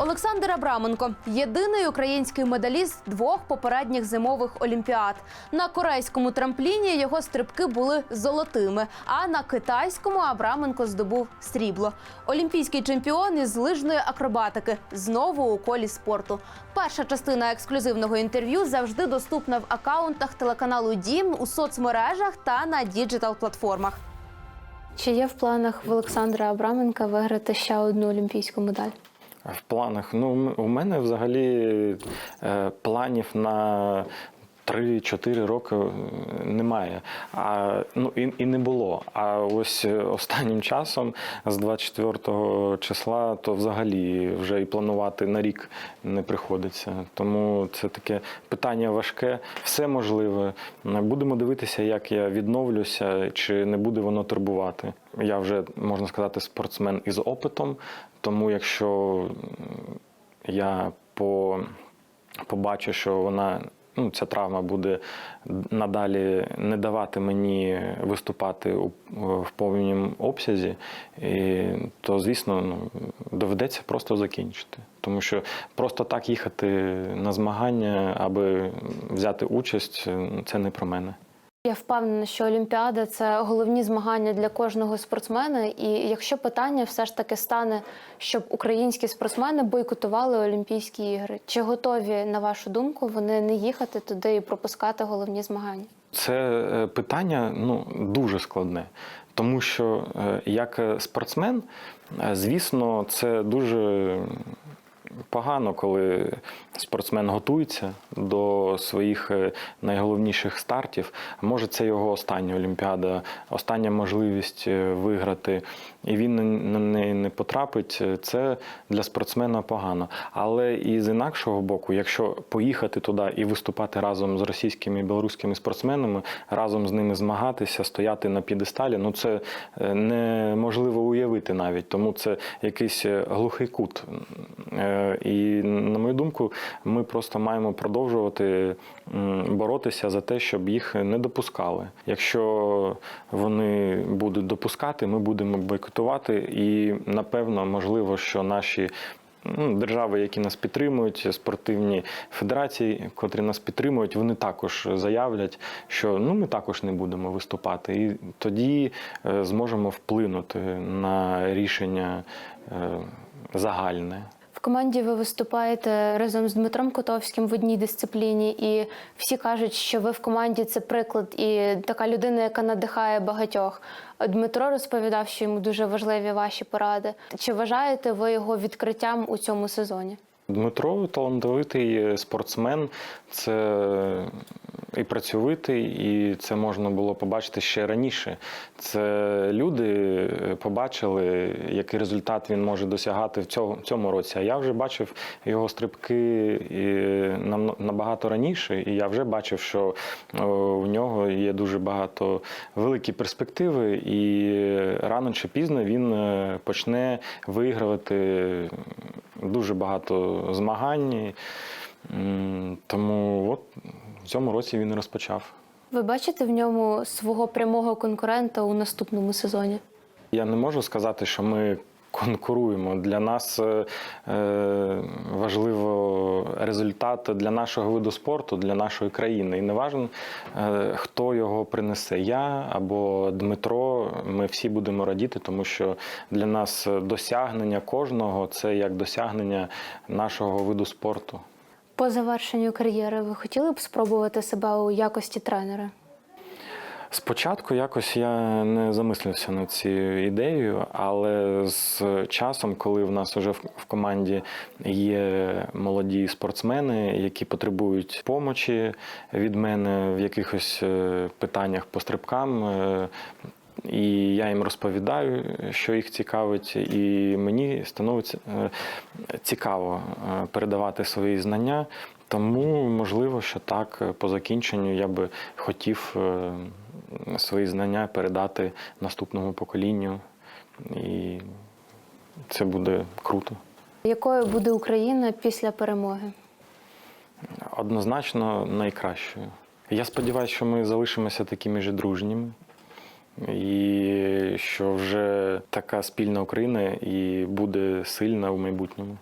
Олександр Абраменко єдиний український медаліст двох попередніх зимових олімпіад. На корейському трампліні його стрибки були золотими, а на китайському Абраменко здобув срібло. Олімпійський чемпіон із лижної акробатики знову у колі спорту. Перша частина ексклюзивного інтерв'ю завжди доступна в акаунтах телеканалу Дім у соцмережах та на діджитал-платформах. Чи є в планах в Олександра Абраменка виграти ще одну олімпійську медаль? В планах. Ну, у мене взагалі е, планів на 3-4 роки е, немає. А, ну, і, і не було. А ось е, останнім часом, з 24 числа, то взагалі вже і планувати на рік не приходиться. Тому це таке питання важке. Все можливе. Будемо дивитися, як я відновлюся, чи не буде воно турбувати. Я вже можна сказати спортсмен із опитом, тому якщо я по, побачу, що вона. Ну, ця травма буде надалі не давати мені виступати у, в повному обсязі, і, то, звісно, ну, доведеться просто закінчити. Тому що просто так їхати на змагання, аби взяти участь, це не про мене. Я впевнена, що Олімпіада це головні змагання для кожного спортсмена. І якщо питання все ж таки стане, щоб українські спортсмени бойкотували Олімпійські ігри, чи готові, на вашу думку, вони не їхати туди і пропускати головні змагання? Це е, питання ну, дуже складне, тому що е, як спортсмен, е, звісно, це дуже погано, коли спортсмен готується до своїх е, найголовніших стартів. Може, це його остання Олімпіада, остання можливість е, виграти, і він на неї не потрапить. е, Це для спортсмена погано. Але і з інакшого боку, якщо поїхати туди і виступати разом з російськими і білоруськими спортсменами, разом з ними змагатися, стояти на п'єдесталі, ну це неможливо уявити навіть. Тому це якийсь глухий кут. І на мою думку, ми просто маємо продовжувати боротися за те, щоб їх не допускали. Якщо вони будуть допускати, ми будемо бойкотувати, і напевно, можливо, що наші. ну, Держави, які нас підтримують, спортивні федерації, котрі нас підтримують, вони також заявлять, що ну ми також не будемо виступати, і тоді е, зможемо вплинути на рішення е, загальне. В команді ви виступаєте разом з Дмитром Котовським в одній дисципліні, і всі кажуть, що ви в команді це приклад і така людина, яка надихає багатьох. Дмитро розповідав, що йому дуже важливі ваші поради. Чи вважаєте ви його відкриттям у цьому сезоні? Дмитро талановитий спортсмен, це і працьовитий, і це можна було побачити ще раніше. Це люди побачили, який результат він може досягати в цьому, в цьому році. А я вже бачив його стрибки набагато раніше, і я вже бачив, що в нього є дуже багато великі перспективи, і рано чи пізно він е, почне виігрувати дуже багато змагань. Тому от в цьому році він і розпочав. Ви бачите в ньому свого прямого конкурента у наступному сезоні? Я не можу сказати, що ми конкуруємо. Для нас е, е, важливо результат для нашого виду спорту, для нашої країни. І не важливо, е, хто його принесе. Я або Дмитро. Ми всі будемо радіти, тому що для нас досягнення кожного це як досягнення нашого виду спорту. По завершенню кар'єри ви хотіли б спробувати себе у якості тренера? Спочатку якось я не замислився над цією ідеєю, але з часом, коли в нас вже в команді є молоді спортсмени, які потребують помочі від мене в якихось е, питаннях по стрибкам. е, І я їм розповідаю, що їх цікавить, і мені становиться е, цікаво передавати свої знання. Тому можливо, що так по закінченню я би хотів свої знання передати наступному поколінню, і це буде круто. Якою буде Україна після перемоги? Однозначно найкращою. Я сподіваюся, що ми залишимося такими ж дружніми, і що вже така спільна Україна і буде сильна в майбутньому.